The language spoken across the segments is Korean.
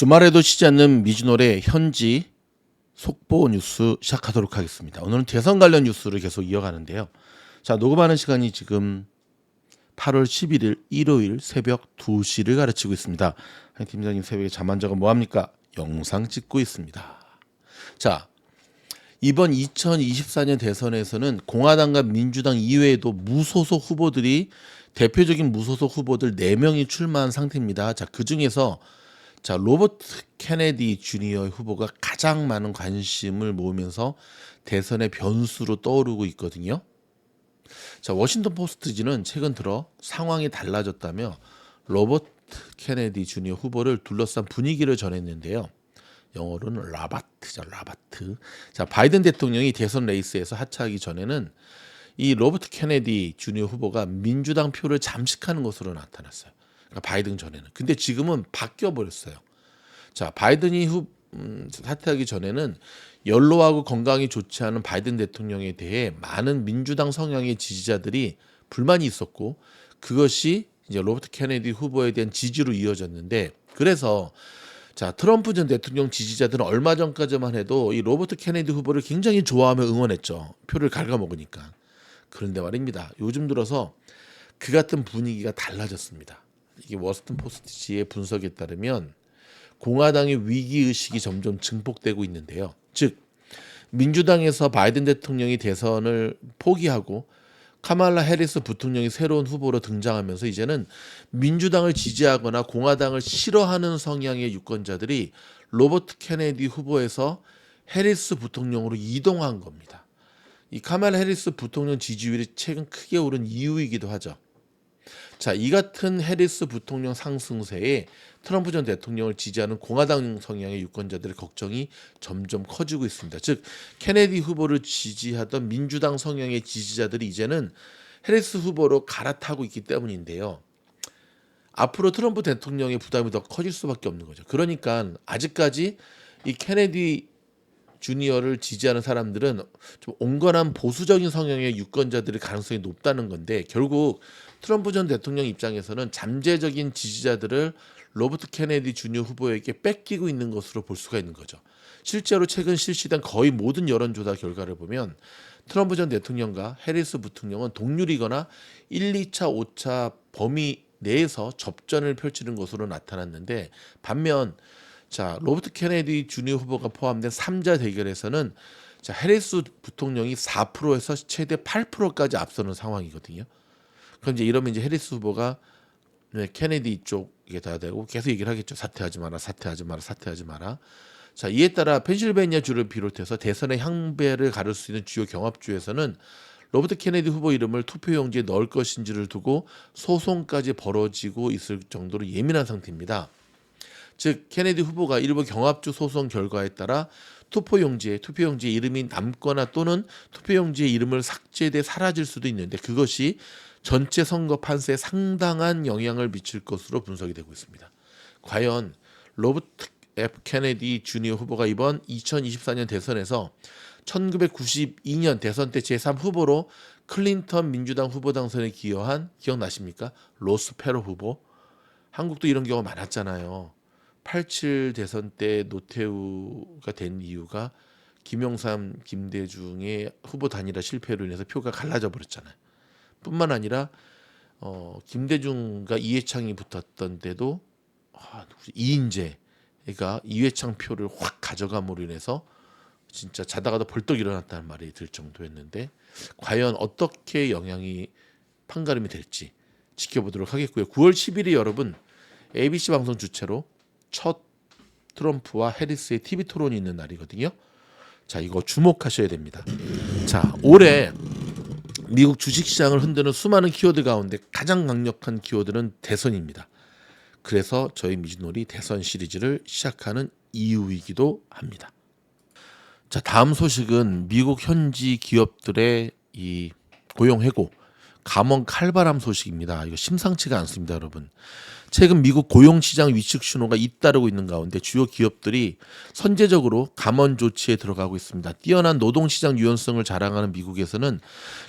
주말에도 쉬지 않는 미즈노의 현지 속보 뉴스 시작하도록 하겠습니다. 오늘은 대선 관련 뉴스를 계속 이어가는데요. 자, 녹음하는 시간이 지금 8월 11일 일요일 새벽 2시를 가르치고 있습니다. 한 팀장님 새벽에 잠 안 자고 뭐 합니까? 영상 찍고 있습니다. 자, 이번 2024년 대선에서는 공화당과 민주당 이외에도 무소속 후보들이 대표적인 무소속 후보들 4명이 출마한 상태입니다. 자, 그 중에서 자, 로버트 케네디 주니어 후보가 가장 많은 관심을 모으면서 대선의 변수로 떠오르고 있거든요. 자, 워싱턴 포스트지는 최근 들어 상황이 달라졌다며 로버트 케네디 주니어 후보를 둘러싼 분위기를 전했는데요. 영어로는 라바트죠, 라바트. 자, 바이든 대통령이 대선 레이스에서 하차하기 전에는 이 로버트 케네디 주니어 후보가 민주당 표를 잠식하는 것으로 나타났어요. 그러니까 바이든 전에는. 근데 지금은 바뀌어 버렸어요. 자, 바이든이 후 음, 사퇴하기 전에는 연로하고 건강이 좋지 않은 바이든 대통령에 대해 많은 민주당 성향의 지지자들이 불만이 있었고 그것이 이제 로버트 케네디 후보에 대한 지지로 이어졌는데 그래서 자 트럼프 전 대통령 지지자들은 얼마 전까지만 해도 이 로버트 케네디 후보를 굉장히 좋아하며 응원했죠 표를 갉아먹으니까 그런데 말입니다 요즘 들어서 그 같은 분위기가 달라졌습니다 이게 워스턴 포스트지의 분석에 따르면 공화당의 위기 의식이 점점 증폭되고 있는데요. 즉 민주당에서 바이든 대통령이 대선을 포기하고 카말라 해리스 부통령이 새로운 후보로 등장하면서 이제는 민주당을 지지하거나 공화당을 싫어하는 성향의 유권자들이 로버트 케네디 후보에서 해리스 부통령으로 이동한 겁니다. 이 카말라 해리스 부통령 지지율이 최근 크게 오른 이유이기도 하죠. 자, 이 같은 해리스 부통령 상승세에 트럼프 전 대통령을 지지하는 공화당 성향의 유권자들의 걱정이 점점 커지고 있습니다. 즉, 케네디 후보를 지지하던 민주당 성향의 지지자들이 이제는 해리스 후보로 갈아타고 있기 때문인데요. 앞으로 트럼프 대통령의 부담이 더 커질 수밖에 없는 거죠. 그러니까 아직까지 이 케네디 주니어를 지지하는 사람들은 좀 온건한 보수적인 성향의 유권자들의 가능성이 높다는 건데 결국 트럼프 전 대통령 입장에서는 잠재적인 지지자들을 로버트 케네디 주니어 후보에게 뺏기고 있는 것으로 볼 수가 있는 거죠. 실제로 최근 실시된 거의 모든 여론조사 결과를 보면 트럼프 전 대통령과 해리스 부통령은 동률이거나 1, 2차, 5차 범위 내에서 접전을 펼치는 것으로 나타났는데 반면 자 로버트 케네디 주니어 후보가 포함된 3자 대결에서는 자 해리스 부통령이 4%에서 최대 8%까지 앞서는 상황이거든요. 그럼 이제 이러면 이제 해리스 후보가 네, 케네디 쪽에 다 되고 계속 얘기를 하겠죠. 사퇴하지 마라, 사퇴하지 마라, 사퇴하지 마라. 자 이에 따라 펜실베니아 주를 비롯해서 대선의 향배를 가를 수 있는 주요 경합주에서는 로버트 케네디 후보 이름을 투표용지에 넣을 것인지를 두고 소송까지 벌어지고 있을 정도로 예민한 상태입니다. 즉 케네디 후보가 일부 경합주 소송 결과에 따라 투표용지에 투표용지에 이름이 남거나 또는 투표용지의 이름을 삭제돼 사라질 수도 있는데 그것이 전체 선거 판세에 상당한 영향을 미칠 것으로 분석이 되고 있습니다. 과연 로버트 F 케네디 주니어 후보가 이번 2024년 대선에서 1992년 대선 때 제3 후보로 클린턴 민주당 후보 당선에 기여한 기억나십니까? 로스 페로 후보. 한국도 이런 경우 많았잖아요. 87 대선 때 노태우가 된 이유가 김영삼, 김대중의 후보 단일화 실패로 인해서 표가 갈라져 버렸잖아요. 뿐만 아니라 어, 김대중과 이해창이 붙었던 때도 아, 이인재가 이회창 표를 확 가져감으로 인해서 진짜 자다가도 벌떡 일어났다는 말이 들 정도였는데 과연 어떻게 영향이 판가름이 될지 지켜보도록 하겠고요. 9월 10일이 여러분 ABC 방송 주최로 첫 트럼프와 해리스의 TV 토론이 있는 날이거든요. 자, 이거 주목하셔야 됩니다. 자, 올해 미국 주식시장을 흔드는 수많은 키워드 가운데 가장 강력한 키워드는 대선입니다. 그래서 저희 미즈놀이 대선 시리즈를 시작하는 이유이기도 합니다. 자, 다음 소식은 미국 현지 기업들의 이 고용 해고, 감원 칼바람 소식입니다. 이거 심상치가 않습니다, 여러분. 최근 미국 고용 시장 위축 신호가 잇따르고 있는 가운데 주요 기업들이 선제적으로 감원 조치에 들어가고 있습니다. 뛰어난 노동 시장 유연성을 자랑하는 미국에서는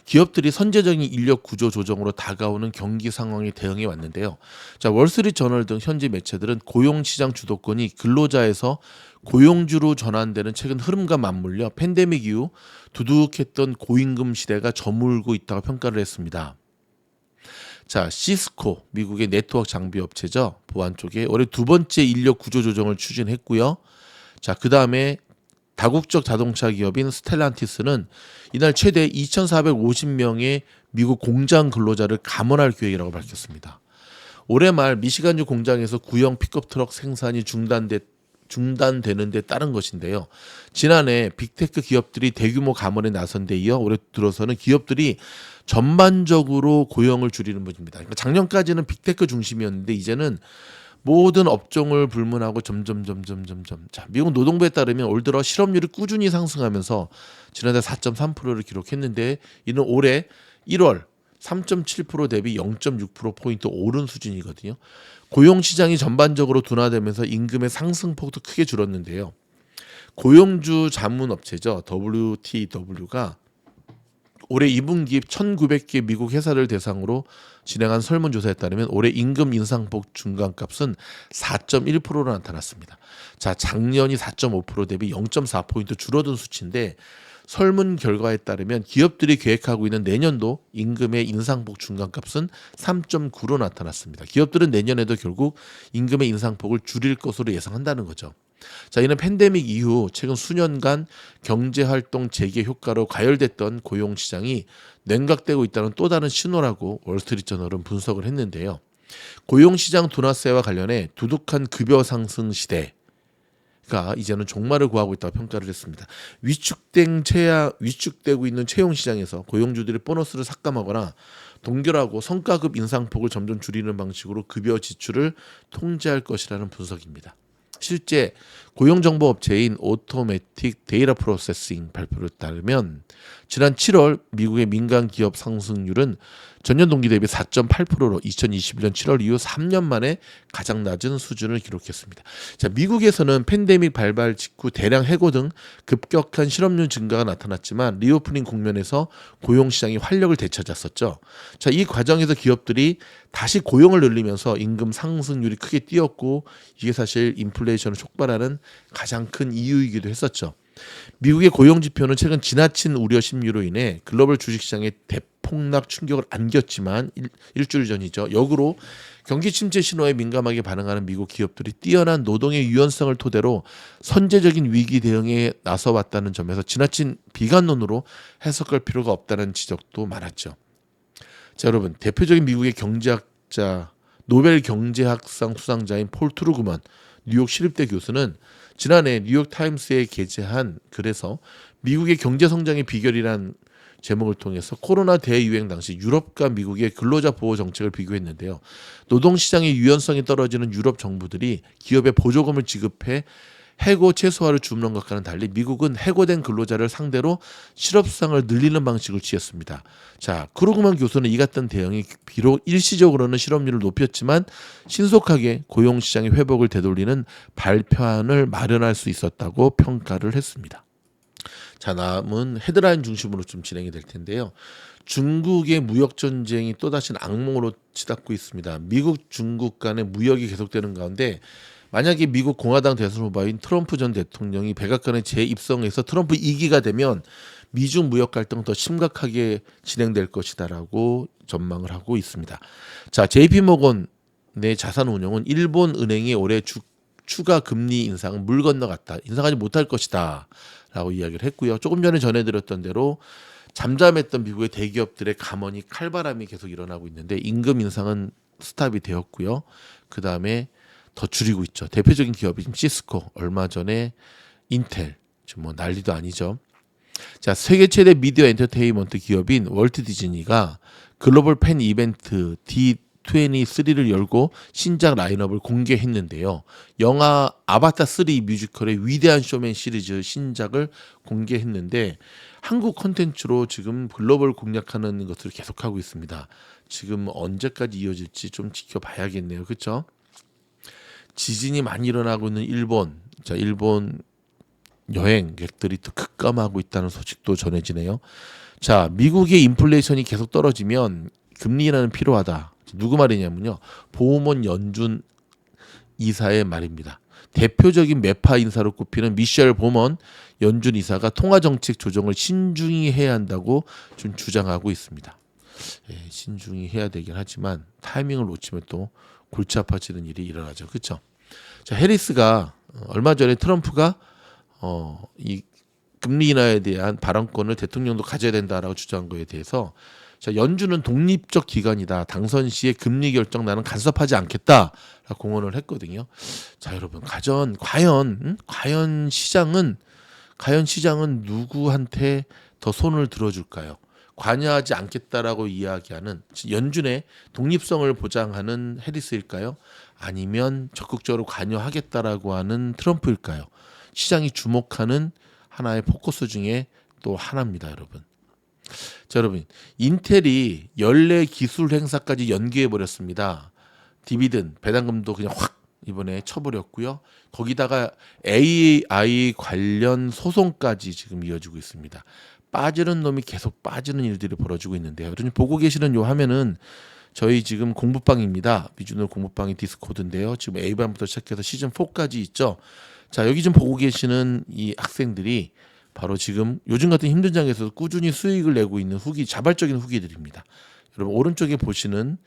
기업들이 선제적인 인력 구조 조정으로 다가오는 경기 상황에 대응해 왔는데요. 자, 월스트리트 저널 등 현지 매체들은 고용 시장 주도권이 근로자에서 고용주로 전환되는 최근 흐름과 맞물려 팬데믹 이후 두둑했던 고임금 시대가 저물고 있다고 평가를 했습니다. 자, 시스코 미국의 네트워크 장비 업체죠. 보안 쪽에 올해 두 번째 인력 구조 조정을 추진했고요. 자, 그다음에 다국적 자동차 기업인 스텔란티스는 이날 최대 2,450명의 미국 공장 근로자를 감원할 계획이라고 밝혔습니다. 올해 말 미시간주 공장에서 구형 픽업 트럭 생산이 중단됐 중단되는 데 따른 것인데요. 지난해 빅테크 기업들이 대규모 감원에 나선 데 이어 올해 들어서는 기업들이 전반적으로 고용을 줄이는 분입니다. 그러니까 작년까지는 빅테크 중심이었는데 이제는 모든 업종을 불문하고 점점 점점 점점 자 미국 노동부에 따르면 올 들어 실업률이 꾸준히 상승하면서 지난해 4.3%를 기록했는데 이는 올해 1월 3.7% 대비 0.6% 포인트 오른 수준이거든요. 고용 시장이 전반적으로 둔화되면서 임금의 상승폭도 크게 줄었는데요. 고용주 자문 업체죠. WTW가 올해 2분기 1,900개 미국 회사를 대상으로 진행한 설문조사에 따르면 올해 임금 인상폭 중간값은 4.1%로 나타났습니다. 자, 작년이 4.5% 대비 0.4포인트 줄어든 수치인데 설문 결과에 따르면 기업들이 계획하고 있는 내년도 임금의 인상폭 중간값은 3.9로 나타났습니다. 기업들은 내년에도 결국 임금의 인상폭을 줄일 것으로 예상한다는 거죠. 자, 이는 팬데믹 이후 최근 수년간 경제 활동 재개 효과로 과열됐던 고용 시장이 냉각되고 있다는 또 다른 신호라고 월스트리트 저널은 분석을 했는데요. 고용 시장 둔화세와 관련해 두둑한 급여 상승 시대 가 이제는 종말을 구하고 있다고 평가를 했습니다. 위축된 채야 위축되고 있는 채용 시장에서 고용주들이 보너스를 삭감하거나 동결하고 성과급 인상폭을 점점 줄이는 방식으로 급여 지출을 통제할 것이라는 분석입니다. 실제 고용정보 업체인 오토매틱 데이터 프로세싱 발표를 따르면 지난 7월 미국의 민간 기업 상승률은 전년 동기 대비 4.8%로 2021년 7월 이후 3년 만에 가장 낮은 수준을 기록했습니다. 자, 미국에서는 팬데믹 발발 직후 대량 해고 등 급격한 실업률 증가가 나타났지만 리오프닝 국면에서 고용 시장이 활력을 되찾았었죠. 자, 이 과정에서 기업들이 다시 고용을 늘리면서 임금 상승률이 크게 뛰었고 이게 사실 인플레 이션을 촉발하는 가장 큰 이유이기도 했었죠. 미국의 고용 지표는 최근 지나친 우려 심리로 인해 글로벌 주식시장에 대폭락 충격을 안겼지만 일, 주일 전이죠. 역으로 경기 침체 신호에 민감하게 반응하는 미국 기업들이 뛰어난 노동의 유연성을 토대로 선제적인 위기 대응에 나서 왔다는 점에서 지나친 비관론으로 해석할 필요가 없다는 지적도 많았죠. 자, 여러분 대표적인 미국의 경제학자 노벨 경제학상 수상자인 폴 트루그만 뉴욕 시립대 교수는 지난해 뉴욕 타임스에 게재한 글에서 미국의 경제 성장의 비결이란 제목을 통해서 코로나 대유행 당시 유럽과 미국의 근로자 보호 정책을 비교했는데요. 노동 시장의 유연성이 떨어지는 유럽 정부들이 기업에 보조금을 지급해 해고 최소화를 주문한 것과는 달리 미국은 해고된 근로자를 상대로 실업상을 늘리는 방식을 취했습니다. 자, 크루그만 교수는 이 같은 대응이 비록 일시적으로는 실업률을 높였지만 신속하게 고용 시장의 회복을 되돌리는 발표안을 마련할 수 있었다고 평가를 했습니다. 자, 남은 헤드라인 중심으로 좀 진행이 될 텐데요. 중국의 무역 전쟁이 또다시 악몽으로 치닫고 있습니다. 미국 중국 간의 무역이 계속되는 가운데 만약에 미국 공화당 대선 후보인 트럼프 전 대통령이 백악관에 재입성해서 트럼프 2기가 되면 미중 무역 갈등 더 심각하게 진행될 것이다라고 전망을 하고 있습니다. 자, JP 모건의 자산 운용은 일본 은행이 올해 주, 추가 금리 인상을 물 건너갔다. 인상하지 못할 것이다라고 이야기를 했고요. 조금 전에 전해드렸던 대로 잠잠했던 미국의 대기업들의 감원이 칼바람이 계속 일어나고 있는데 임금 인상은 스탑이 되었고요. 그 다음에 더 줄이고 있죠. 대표적인 기업이 지금 시스코, 얼마 전에 인텔, 지금 뭐 난리도 아니죠. 자, 세계 최대 미디어 엔터테인먼트 기업인 월트 디즈니가 글로벌 팬 이벤트 D23를 열고 신작 라인업을 공개했는데요. 영화 아바타 3 뮤지컬의 위대한 쇼맨 시리즈 신작을 공개했는데 한국 콘텐츠로 지금 글로벌 공략하는 것을 계속하고 있습니다. 지금 언제까지 이어질지 좀 지켜봐야겠네요. 그렇죠? 지진이 많이 일어나고 있는 일본. 자, 일본 여행객들이 또 급감하고 있다는 소식도 전해지네요. 자, 미국의 인플레이션이 계속 떨어지면 금리 인하는 필요하다. 누구 말이냐면요. 보험원 연준 이사의 말입니다. 대표적인 매파 인사로 꼽히는 미셸 보먼 연준 이사가 통화 정책 조정을 신중히 해야 한다고 좀 주장하고 있습니다. 예, 신중히 해야 되긴 하지만 타이밍을 놓치면 또 골치 아파지는 일이 일어나죠. 그렇죠? 자, 해리스가 어, 얼마 전에 트럼프가 어, 이 금리 인하에 대한 발언권을 대통령도 가져야 된다라고 주장한 거에 대해서 자, 연준은 독립적 기관이다. 당선 시에 금리 결정 나는 간섭하지 않겠다 라고 공언을 했거든요. 자, 여러분, 가전 과연 음? 과연 시장은 과연 시장은 누구한테 더 손을 들어줄까요? 관여하지 않겠다라고 이야기하는 연준의 독립성을 보장하는 해리스일까요? 아니면 적극적으로 관여하겠다라고 하는 트럼프일까요? 시장이 주목하는 하나의 포커스 중에 또 하나입니다, 여러분. 자, 여러분. 인텔이 연례 기술 행사까지 연기해 버렸습니다. 디비든 배당금도 그냥 확 이번에 쳐버렸고요. 거기다가 AI 관련 소송까지 지금 이어지고 있습니다. 빠지는 놈이 계속 빠지는 일들이 벌어지고 있는데요. 여러분 보고 계시는 요 화면은 저희 지금 공부방입니다. 미주노 공부방이 디스코드인데요. 지금 A반부터 시작해서 시즌 4까지 있죠. 자, 여기 지금 보고 계시는 이 학생들이 바로 지금 요즘 같은 힘든 장에서 꾸준히 수익을 내고 있는 후기, 자발적인 후기들입니다. 여러분 오른쪽에 보시는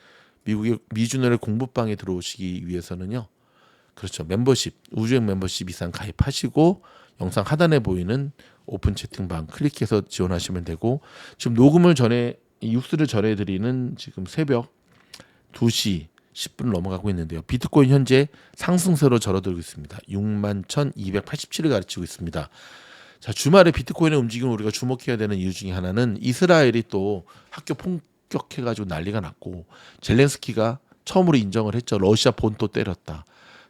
미국의 미주널의 공부방에 들어오시기 위해서는요. 그렇죠. 멤버십, 우주행 멤버십 이상 가입하시고 영상 하단에 보이는 오픈 채팅방 클릭해서 지원하시면 되고 지금 녹음을 전에 이 뉴스를 전해드리는 지금 새벽 2시 10분 넘어가고 있는데요. 비트코인 현재 상승세로 절어들고 있습니다. 6만 1,287을 가르치고 있습니다. 자 주말에 비트코인의 움직임을 우리가 주목해야 되는 이유 중에 하나는 이스라엘이 또 학교 폭격해 가지고 난리가 났고 젤렌스키가 처음으로 인정을 했죠. 러시아 본토 때렸다.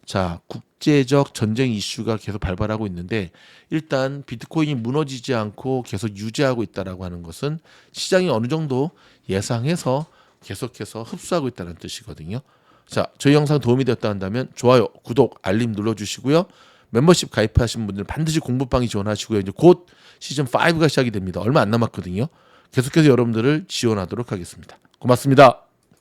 자 국 제적 전쟁 이슈가 계속 발발하고 있는데 일단 비트코인이 무너지지 않고 계속 유지하고 있다라고 하는 것은 시장이 어느 정도 예상해서 계속해서 흡수하고 있다는 뜻이거든요. 자, 저희 영상 도움이 되었다 한다면 좋아요, 구독, 알림 눌러 주시고요. 멤버십 가입하신 분들 반드시 공부방이 지원하시고요. 이제 곧 시즌 5가 시작이 됩니다. 얼마 안 남았거든요. 계속해서 여러분들을 지원하도록 하겠습니다. 고맙습니다.